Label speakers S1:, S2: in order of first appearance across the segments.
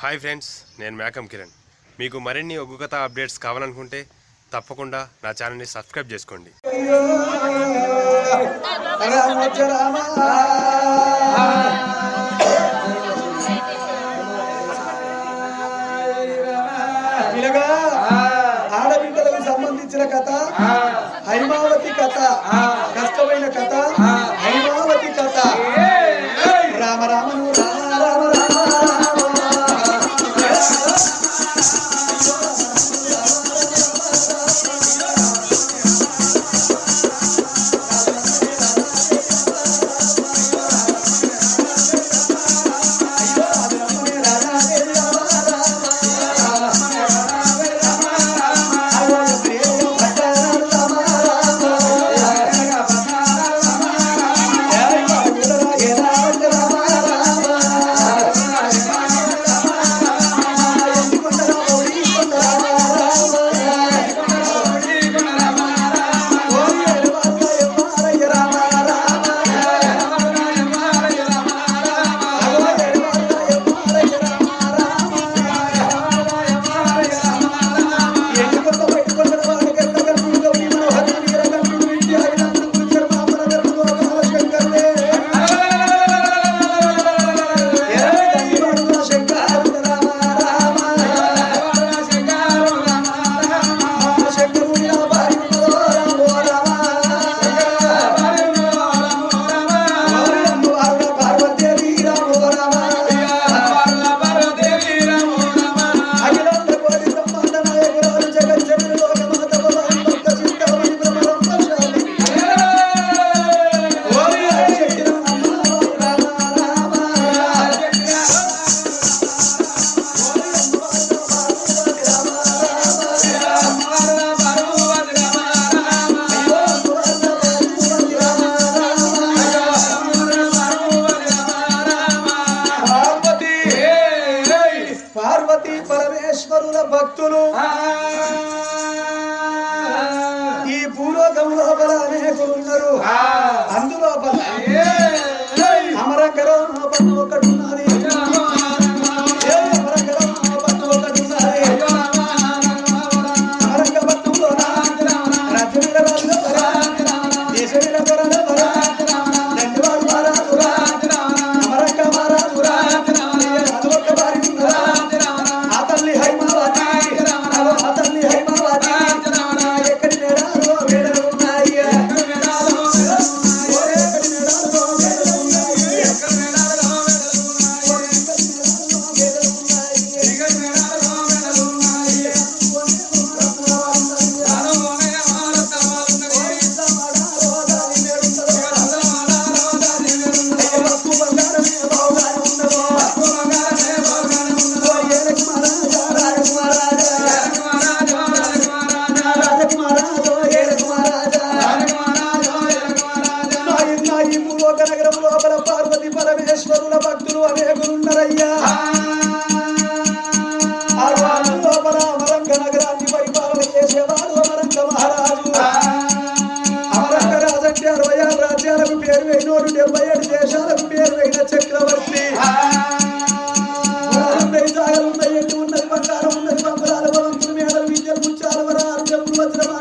S1: Hi friends నేను మేకమ్ కిరణ్. మీకు మరిన్ని ఒగ్గు కథ అప్డేట్స్ కావాలనుకుంటే తప్పకుండా నా ఛానల్ని సబ్స్క్రైబ్ చేసుకోండి.
S2: ఆడబిడ్డలకు సంబంధించిన కథ హైమావతి కథ కష్టమైన కథ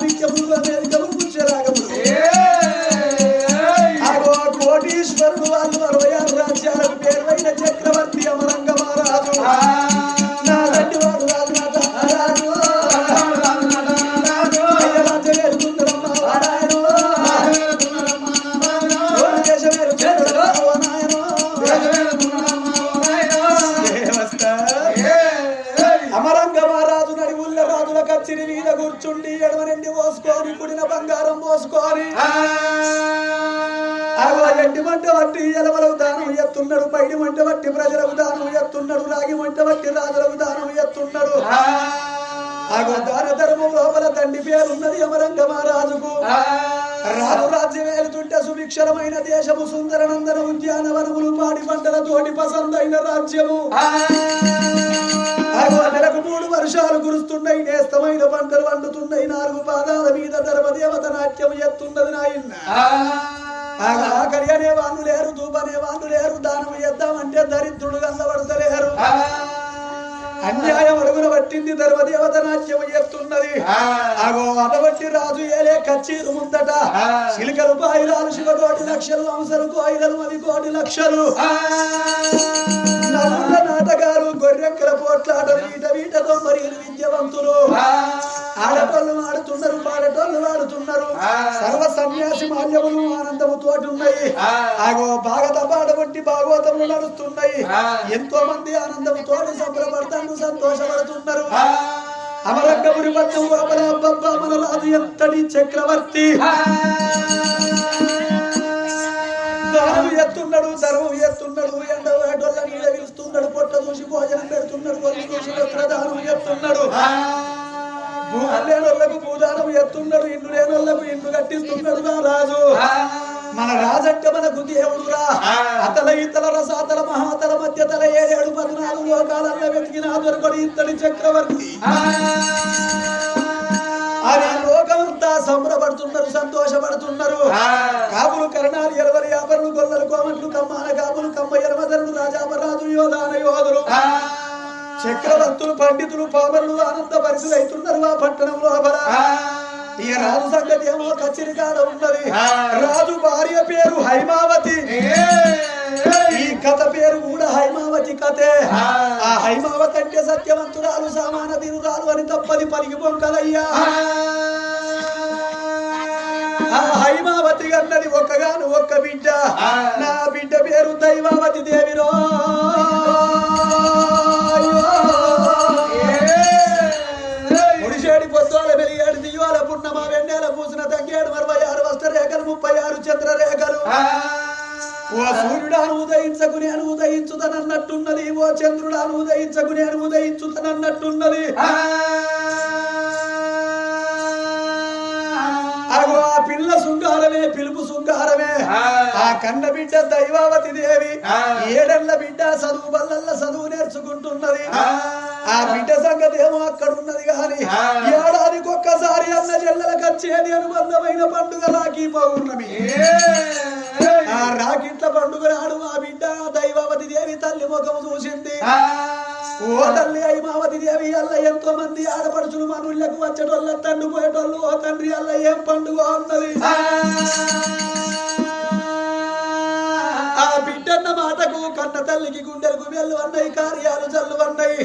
S2: sabem que a verdadeira ఎత్తున్నాడు రాగి వంట బట్టి రాజుల విధానం ఎత్తున్నాడు. ఆగో దాన ధర్మం లోపల తండ్రి పేరున్నది యమరంగ మహారాజుకు రాజు రాజ్యం ఏలుతుంటే సువిక్షరమైన దేశము సుందర సుందరనందన ఉద్యానవనములు పాడి పంటల తోటి పసందైన రాజ్యము. నెలకు మూడు వర్షాలు కురుస్తున్నాయి నేస్తమైన పంటలు వండుతున్నాయి నాలుగు పాదాల మీద ధర్మదేవత నాట్యం ఎత్తున్నది నాయన్న ఆకలి అనే వాళ్ళు లేరు దూప అనే వాళ్ళు లేరు దానం చేద్దామంటే దరిద్రుడు కనబడతలేరు. అన్యాయం అడుగున పట్టింది ధర్మదేవత నాట్యం చేస్తున్నది. అగో అటబట్టి రాజు ఏలే కచ్చీరు ముందట. చిలికలు పాయిలాలు శివ కోటి లక్షలు అంశలు ఐదలు అవి కోటి లక్షలు. గొర్రెక్కల పోట్లాటలు వీట వీటతో మరియు విద్యవంతులు. ఆడటోళ్ళు ఆడుతున్నారు పాడటోళ్ళు ఆడుతున్నారు. సర్వ సన్యాసి మాల్యములు ఆనందము తోటి ఉన్నాయి. ఆగో భాగత పాడబట్టి భాగవతములు నడుస్తున్నాయి. ఎంతో మంది ఆనందము తోటి సంబరపడతాను సంతోషపడుతున్నారు. అమరంగపురి పట్టం లోపల అబ్బబ్బా రాజు ఎంతటి చక్రవర్తి. దానం ఎత్తున్నాడు ధర్మం ఎత్తున్నాడు ఎండ వేటోళ్ళ నీడ పిలుస్తున్నాడు పొట్ట చూసి భోజనం పెడుతున్నాడు కొల్లు చూసి వస్త్రదానం భూములు లేనోళ్ళకు భూదానం ఎత్తున్నాడు ఇండ్లు లేనోళ్ళకు ఇండ్లు కట్టిస్తున్నాడు నా రాజు. మన రాజంటే మనకు దేవుడురా అతల ఇతల రసాతల మహాతల మధ్య తల ఏడేడు పద్నాలుగు లోకాలలో వెతికిన దొరకడు ఇత్తడి చక్రవర్తి. అని లోకమంతా సంబరపడుతున్నారు సంతోషపడుతున్నారు. కాపులు కరణాలు ఎరవరి యాపరులు గొల్లలు కోమట్లు కమ్మాన కాపులు కమ్మ ఎరమదరులు రాజాపరాజు యోధాన యోధులు. చక్రవర్తులు పండితులు పామరులు ఆనంద పరిస్థితులు అవుతున్నారు ఆ పట్టణం లోపల ఈ రాజు సంగతి ఏమో కచ్చిరికాడ ఉన్నది. రాజు భార్య పేరు హైమావతి. ఈ కథ పేరు కూడా హైమావతి కథే. ఆ. హైమావతి అంటే సత్యవంతురాలు సామాన తిరురాలు అని తప్పది పలికి పొంకలయ్యా. ఆ. హైమావతి అన్నది ఒక్కగాను ఒక్క బిడ్డ. నా బిడ్డ పేరు దైవావతి దేవిరో. ముడిసేడి పొద్దుల వెలిగాడు దియ్యాల పున్నమ వెన్నెల పూసిన తంగేడు అరవై ఆరు వస్త్ర రేఖలు ముప్పై ఆరు చంద్ర రేఖలు. ఓ సూర్యుడాను అని ఉదయించుతనన్నట్టున్నది ఓ చంద్రుడాను ఉదయించకుని అని ఉదయించుతనన్నట్టున్నది అగో కన్న బిడ్డ దైవావతి దేవి. ఏడెళ్ళ బిడ్డ చదువు బల్లల్ల చదువు నేర్చుకుంటున్నది. ఆ. బిడ్డ సంగతి ఏమో అక్కడ ఉన్నది గాని ఏడాదికి ఒక్కసారి అన్న చెల్లెలకు వచ్చేది అనుబంధమైన పండుగ రాఖీ పౌర్ణమి. ఆ రాకిట్ల పండుగ నాడు ఆ బిడ్డ దైవావతి దేవి తల్లి ముఖం చూసింది. ఓ తల్లి అయిమావతి దేవి అల్ల ఎంతో మంది ఆడపడుచులు మనుళ్ళకు వచ్చేటోళ్ళ తండ్రి పోయేటోళ్ళు ఓ తండ్రి అల్ల ఏం పండుగ ఉన్నది బిడ్డన్న మాటకు కన్న తల్లికి గుండెలకు వెళ్ళు అన్నయి కార్యాలు చల్లు అన్నయి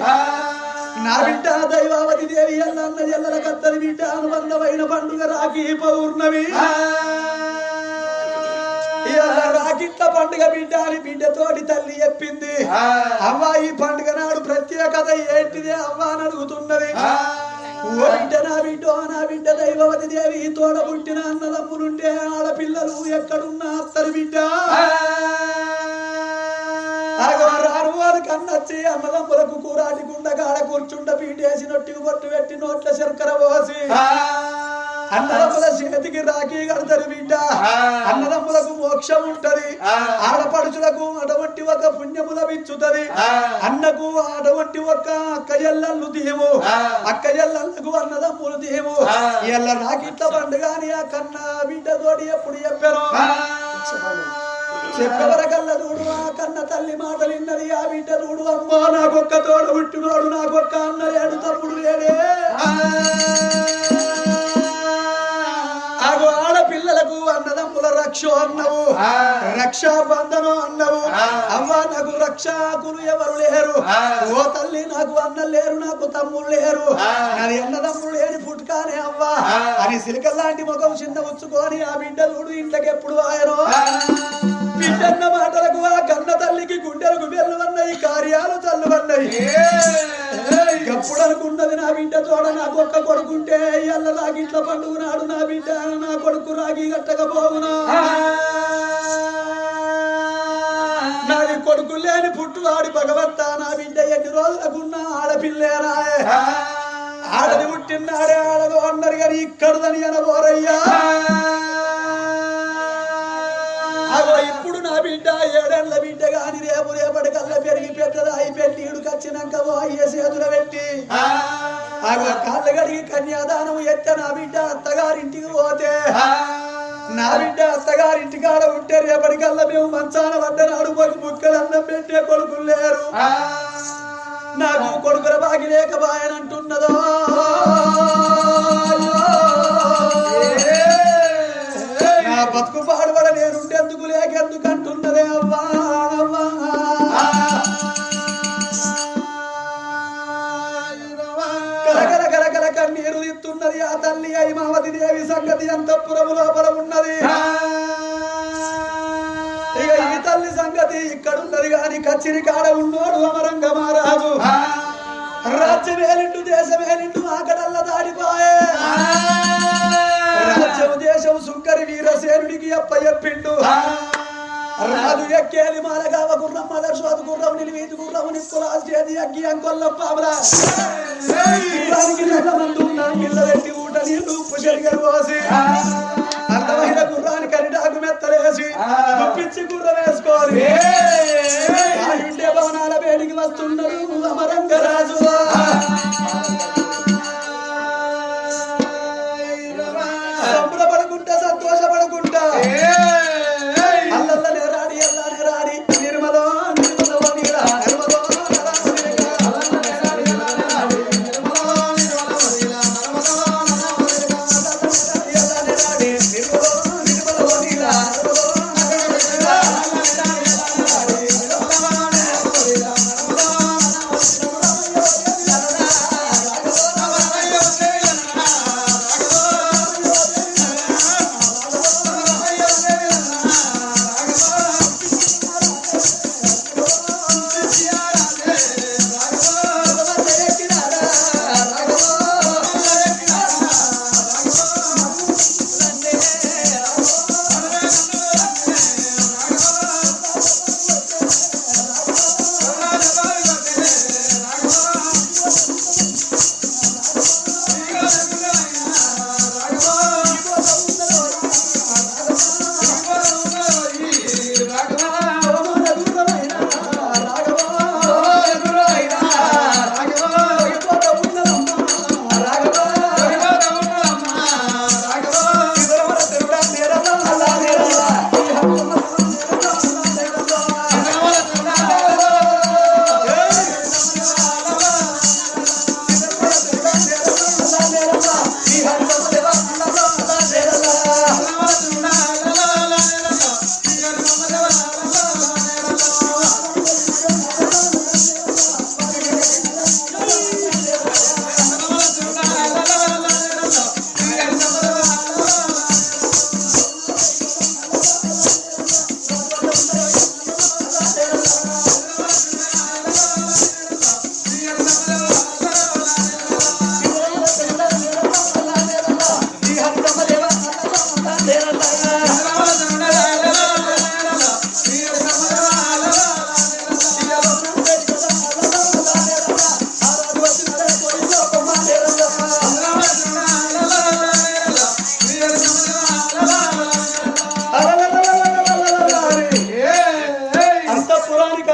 S2: నా బిడ్డ దైవావతి దేవి అన్న ఎల్లల కత్తరి బిడ్డ అనుబంధమైన పండుగ రాఖీ పౌర్ణమి. రాకిట్ల పండుగ బిడ్డ అని బిడ్డతోటి తల్లి చెప్పింది. అవ్వ ఈ పండుగ నాడు ప్రత్యేకత ఏంటిది? అవ్వ అని అడుగుతున్నది. బిడ్డ నా బిడ్డో నా బిడ్డ దైవవతి దేవి తోడ పుట్టిన అన్నదమ్ములుంటే ఆడపిల్లలు ఎక్కడున్నా అత్తరు బిడ్డ. ఆగో కన్నచ్చి అన్నదమ్ములకు కూరాటి గుండగాడ కూర్చుండ పీటేసి నొట్టికి పొట్టు పెట్టి నోట్ల శర్కర పోసి. అన్నదమ్ముల చేతికి రాఖీ కడతారు బిడ్డ. అన్నదమ్ములకు మోక్షం ఉంటది. ఆడపడుచులకు అటువంటి ఒక పుణ్యము లభించుతది అన్నకు అటువంటి ఒక అక్క ఎల్లళ్ళు దీము అక్క ఎల్లళ్ళకు అన్నదమ్ములు దీము ఎల్ల రాకిట్ల పండుగ అని ఆ కన్న బిడ్డ తోటి ఎప్పుడు చెప్పారు? చెప్పవరకల్ల చూడు ఆ కన్న తల్లి మాటలు విన్నది ఆ బిడ్డ చూడు అమ్మా నాకొక్క తోడు పుట్టినోడు నాకొక్క అన్న లేడు తమ్ముడు లేడే. అన్నదమ్ముల రక్ష అన్నవు. రక్షా బంధనం అన్నవు. అవ్వ నాకు రక్షకులు ఎవరు లేరు. ఓ తల్లి నాకు అన్న లేరు నాకు తమ్ముడు లేరు. నాది అన్నదమ్ముడు లేని పుట్టుకానే అవ్వ. అని సిలికల్లాంటి ముఖం చిన్న ఉచ్చుకొని ఆ బిడ్డలుడు ఇంట్లోకి ఎప్పుడు ఆయనో బిడ్డన్న మాటలకు ఆ కన్న తల్లికి గుండెలకు వెల్లువన్నాయి కార్యాలు చల్లువన్నాయి ఎప్పుడు అనుకున్నది నా బిడ్డ తోడ నాకు ఒక్క కొడుకుంటే ఎల్ల రాగిట్ల పండుగ నాడు నా బిడ్డ నా కొడుకు రాగి కట్టకపోవునా? నాది కొడుకు లేని పుట్టువాడి భగవత్త నా బిడ్డ ఎన్ని రోజులకున్నా ఆడపిల్లేరా? ఆడది పుట్టిన్నాడే ఆడదు అన్నారు కానీ ఇక్కడదని అనబోరయ్యా. అగో ఇప్పుడు నా బిడ్డ ఏడేళ్ళ బిడ్డ కానీ రేపు రేపటి పెద్దది అయి పెళ్ళి ఇడుకొచ్చినాక ఓ అయ్య చేతులు పెట్టి అగో కాళ్ళు కడిగి కన్యాదానం ఎత్తే నా బిడ్డ అత్తగారింటికి పోతే నా బిడ్డ అత్తగారింటి కాడ ఉంటే రేపటి కల్లా మేము మంచాన నాడు మాకు ముక్కలు అన్నం పెట్టే కొడుకులు లేరు. నాకు కొడుకుల బాగి లేక బాయనంటున్నదో నా బతుకు పాడుబడ నేనుండెందుకు లేకెందుకు అంటున్నదే అవ్వా. తిత్తున్నది ఆ తల్లి అయిమావతి దేవి సంగతి అంతఃపురము లోపల ఉన్నది. ఇక ఈ తల్లి సంగతి ఇక్కడున్నది గాని కచ్చిరి కాడ ఉన్నోడు అమరంగ మహారాజు రాజ్యమేలిండు దేశమేలిండు ఆకడల్ల దాడిపోయే రాజ్యం దేశం సుంకరి వీరసేనుడికి అప్ప చెప్పిండు. రాదు ఎక్కేది మాలగావ గుర్రం మదర్శోదు గుర్రం నిలివేది గుర్రం నిక్కులాస్ చేది అగ్గి అంకొల్ల పాములా. గుర్రానికి నెల ఊట నీళ్ళు ఉప్పు శనిగలు పోసి అందమైన గుర్రానికి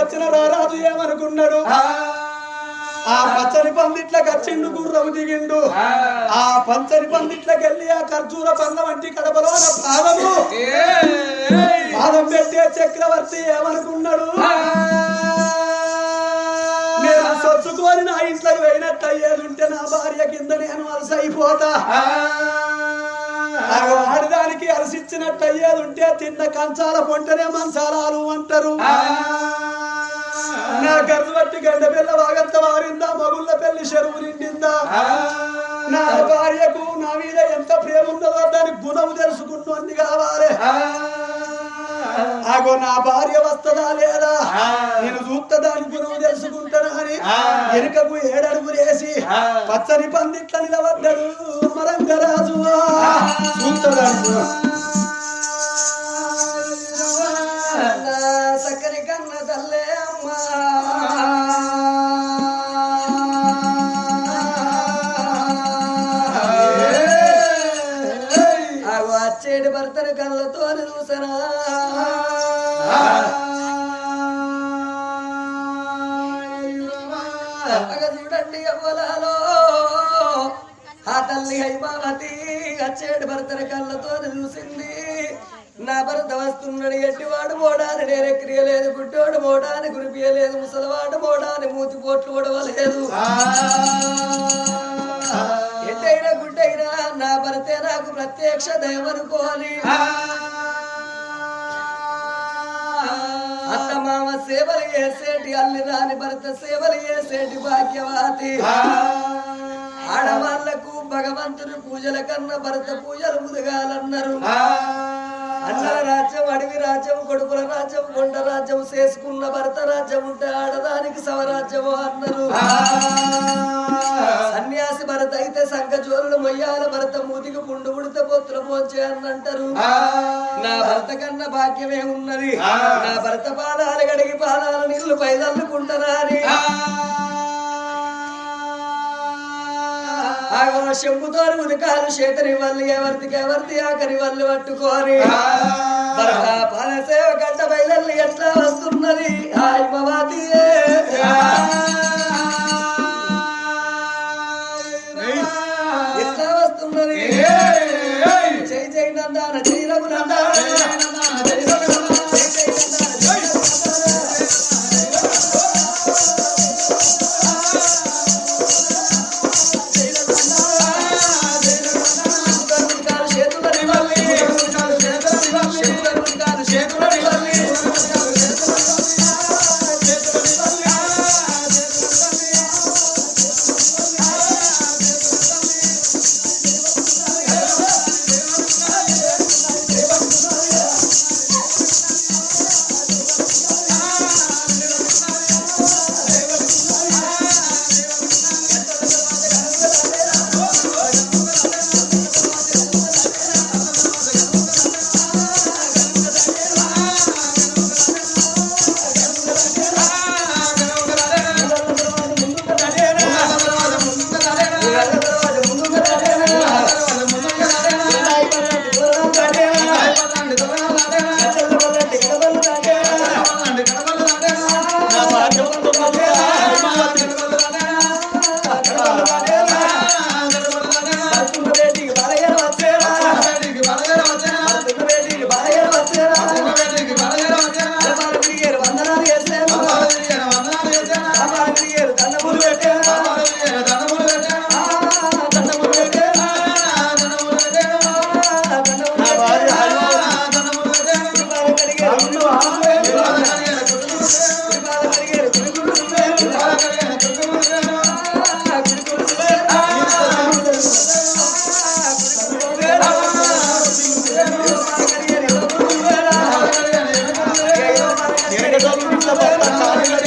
S2: వచ్చిన రారాజు ఏమనుకున్నాడు? ఆ. పచ్చని పందిట్లకి వచ్చిండు గుర్రము దిగిండు. ఆ. పచ్చని పందిట్లకి వెళ్ళి ఆ ఖర్జూర పండ్ల వంటి కడపలో పాదము. పాదం పెట్టే చక్రవర్తి ఏమనుకున్నాడు? నేను సొచ్చుకొని నా ఇంట్లోకి పోయినట్టు అయ్యేదుంటే నా భార్య కింద నేను అలసి అయిపోతా. ఆ. ఆడదానికి అలసిచ్చినట్టు అయ్యేదుంటే తిన్న కంచాల పొంటనే మంచాలాలు అంటారు. నా గర్భ బట్టి గండ పిల్ల వాగంత వారిందా మగుళ్ళ పెళ్ళి చెరువు నిండిందా? నా భార్యకు నా మీద ఎంత ప్రేమ ఉన్నదో దాని గుణము తెలుసుకున్నది కావాలి. ఆగో నా భార్య వస్తదా లేదా? నేను చూస్తా దాని గుణము తెలుసుకుంటాను అని వెనుకకు ఏడడుగులు వేసి పచ్చని పందిట్ల నిలబడ్డాడు. అమరంగరాజు చూస్తా దాని గుణం.
S3: భర్తను కళ్ళతో చూసరా చూడండి అవ్వలాలో ఆ తల్లి హైమావతి వచ్చేటి భర్తను కళ్ళతో చూసింది. నా భర్త వస్తున్నాడు ఎట్టివాడు మోడాని నేనే క్రియలేదు గుడ్డోడు మోడాని గురిపియలేదు ముసలివాడు మోడాని మూతి పోట్లు ఓడవలేదు భర్తే నాకు ప్రత్యక్ష దైవనుకోని అత్త మామ సేవలు చేసేటి అల్లి రాని భర్త సేవలు చేసేటి భాగ్యవాతి. ఆడవాళ్ళకు భగవంతుని పూజల కన్నా భర్త పూజలు ముదగాలన్నారు. రాజ్యం కొడుకుల రాజ్యం కొండ రాజ్యం చేసుకున్న భర్త రాజ్యం ఉంటే ఆడదానికి సవరాజ్యము అన్నారు. సన్యాసి భరత అయితే సంఘ జోరులు మొయ్యాల భరత మూతికి పుండు పుడితే పొత్తుల పోంచే అని అంటారు. నా భర్త కన్నా భాగ్యమే ఉన్నది. నా భర్త పాదాలు గడిగి పాదాల నీళ్ళు పైదల్లుకుంటారా అని ఆగో శంభుతోని ఉదకాలు చేతని వల్లి ఎవరిదికి ఎవరిది ఆఖరి వల్లి పట్టుకోని భర్త సేవ గంట బయలు ఎట్లా వస్తున్నది? హాయిమవాది ఎట్లా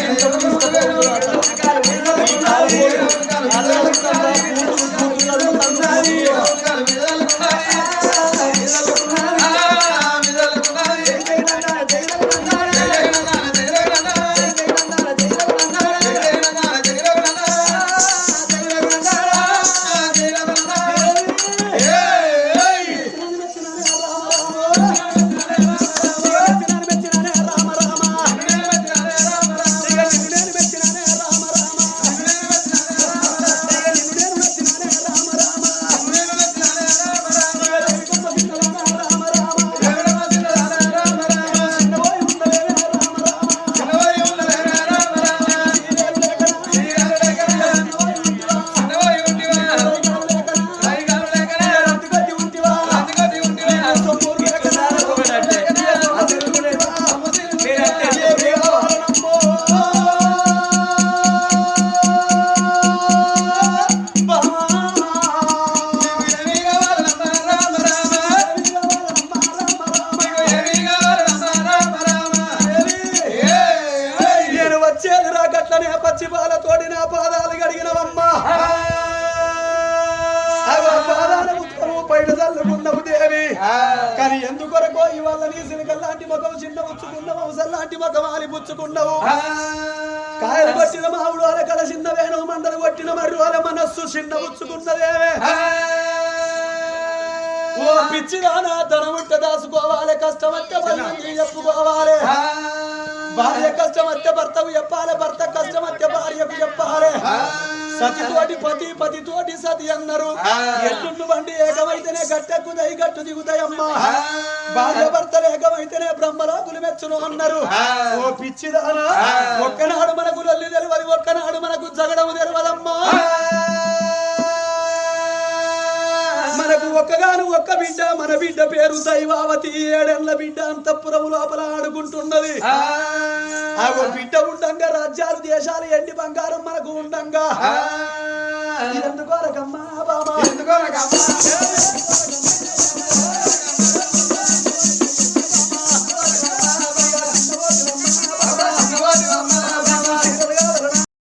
S2: నేను వచ్చేది రాకట్లనే పచ్చి పాలతోటి నా పాదాలు గడిగినవమ్మా బయట చల్లుకున్నవు దేవి. కానీ ఎందుకొరకో ఇవాళ నీ సిలికల్లాంటి ముఖం చిన్న పుచ్చుకున్నావు అవసరలాంటి ముఖం ఆలి పుచ్చుకున్నావు. కాయలు కొట్టిన మావుడు అల కల చిన్న వేణు మండలు కొట్టిన మర్రు అల మనస్సు చిన్న పుచ్చుకున్నదేవే ఓ పిచ్చిదానా ధనముంట దాచుకోవాలి కష్టమంటే చెప్పుకోవాలి. భార్య కష్టం వస్తే భర్తకు చెప్పాలి భర్త కష్టం వస్తే భార్యకు చెప్పాలి. సతితోటి పతి పతితోటి సతి అన్నారు. ఎల్లుండు బండి ఏకమైతేనే గట్టెక్కుతాయి గట్టు దిగుతాయమ్మా భార్య భర్తలు ఏకమైతేనే బ్రహ్మలోకులు మెచ్చును అన్నారు. ఓ పిచ్చిదానా ఒక్కనాడు మనకు లొల్లి తెలియదు ఒక్కనాడు మనకు జగడము తెలియదమ్మా ఒక్కగాను ఒక్క బిడ్డ మన బిడ్డ పేరు దైవావతి. ఏడేళ్ళ బిడ్డ అంతఃపురము లోపల ఆడుకుంటున్నది. ఆ. బిడ్డ ఉండంగా రాజ్యాలు దేశాలు ఎండి బంగారం మనకు ఉండంగా. ఎందుకో రకమ్మా బాబా?
S3: ఎందుకో నాకు అమ్మ